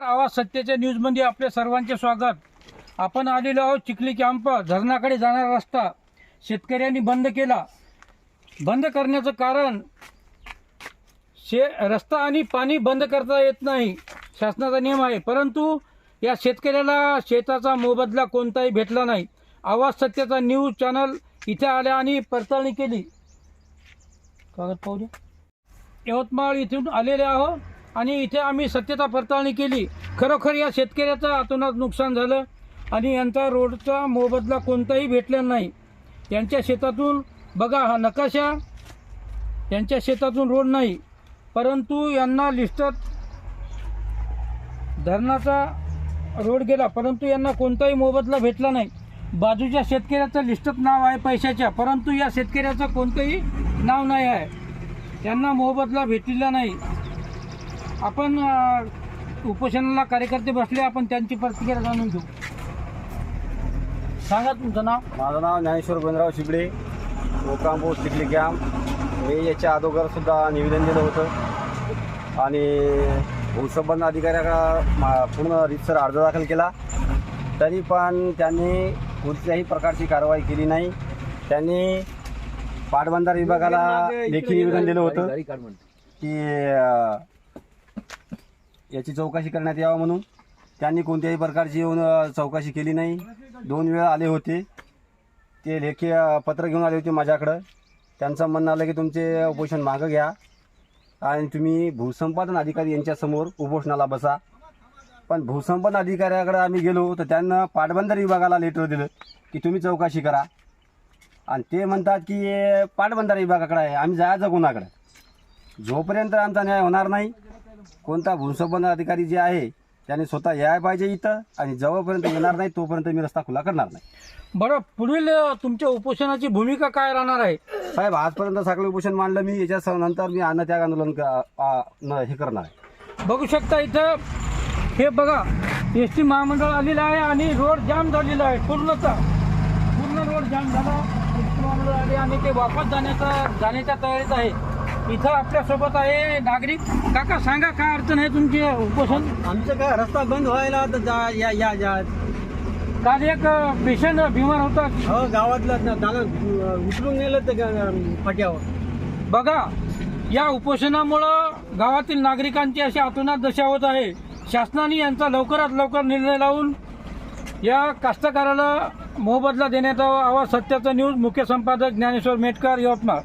आवाज सत्याच्या न्यूजमध्ये आपले सर्वांचे स्वागत. आपण आलेलो आहोत चिखली कॅम्प धरणाकडे जाणारा रस्ता. शेतकऱ्यांनी बंद केला. बंद करण्याचं कारण शे रस्ता आणि पाणी बंद करता येत नाही. शासनाचा नियम आहे. परंतु या शेतकऱ्याला शेताचा मोबदला कोणताही भेटला नाही. आवाज सत्याचा न्यूज चॅनल इथे आल्या आणि पडताळणी केली. कागद पाहू यवतमाळ इथून आलेले आहो आणि इथे आम्ही सत्यता पडताळणी केली. खरोखर या शेतकऱ्याचं अतोनात नुकसान झालं आणि यांचा रोडचा मोबदला कोणताही भेटला नाही. यांच्या शेतातून बघा हा नकाशा यांच्या शेतातून रोड नाही. परंतु यांना लिस्टात धरणाचा रोड गेला परंतु यांना कोणताही मोबदला भेटला नाही. बाजूच्या शेतकऱ्याचं लिस्टात नाव आहे पैशाच्या परंतु या शेतकऱ्याचं कोणतंही नाव नाही आहे. त्यांना मोबदला भेटलेला नाही. आपण अ, उपोषणाला कार्यकर्ते बसले आपण त्यांची प्रतिक्रिया जाणून घेऊ. सांगा तुमचं नाव. माझं नाव ज्ञानेश्वर गोविंदराव शिबडे मोकांपूर चिखली कॅम्प मी याच्या अगोदर सुद्धा निवेदन दिलं होतं. आणि भूसंबंध अधिकाऱ्याला मा- पूर्ण रितसर अर्ज दाखल केला. तरी पण त्यांनी कोणत्याही प्रकारची कारवाई केली नाही. त्यांनी पाटबंधार विभागाला लेखी निवेदन दिलं होतं की अं, याची चौकशी करण्यात यावं म्हणून. त्यांनी कोणत्याही प्रकारची येऊन चौकशी केली नाही. दोन वेळा आले होते. ते लेखी पत्र घेऊन आले होते माझ्याकडं. त्यांचं म्हणणं आलं की तुमचे उपोषण मागं घ्या. आणि तुम्ही भूसंपादन अधिकारी यांच्यासमोर उपोषणाला बसा. पण भूसंपादन अधिकाऱ्याकडे आम्ही गेलो तर त्यांना पाटबंदर विभागाला लेटर दिलं की तुम्ही चौकशी करा. आणि ते म्हणतात की हे विभागाकडे आहे. आम्ही जायचं कोणाकडे? जोपर्यंत आमचा न्याय होणार नाही कोणता भूसंबंध अधिकारी जे आहे त्याने स्वतः यायला पाहिजे इथं आणि जवळपर्यंत येणार नाही तोपर्यंत मी रस्ता खुला करणार नाही. बरं पुढील अ, तुमच्या उपोषणाची भूमिका काय राहणार आहे? साहेब आजपर्यंत सगळं उपोषण मांडलं मी याच्या नंतर मी अन्नत्याग आंदोलन क- आ- न- हे करणार आहे. बघू शकता इथं हे बघा एस टी महामंडळ आलेलं आहे आणि रोड जाम झालेला आहे पूर्णचा पूर्ण रोड जाम झाला एस टी महामंडळ आले आणि ते वापस जाण्याचा जाण्याच्या तयारीत आहे. इथं आपल्यासोबत आहे नागरिक. काका सांगा काय अडचण आहे तुमची उपोषण? आमचं काय रस्ता बंद व्हायला तर जा या या या. काल एक पेशंट बिमार होता. हो गावातला त्याला उचलून नेलं तर फाट्यावर बघा या उपोषणामुळं गावातील नागरिकांची अशी अतोनात दशा होत आहे. शासनाने यांचा लवकरात लवकर निर्णय लावून या कास्तकाराला मोबदला देण्यात यावा. आवाज सत्याचा न्यूज. मुख्य संपादक ज्ञानेश्वर मेटकर यवतमाळ.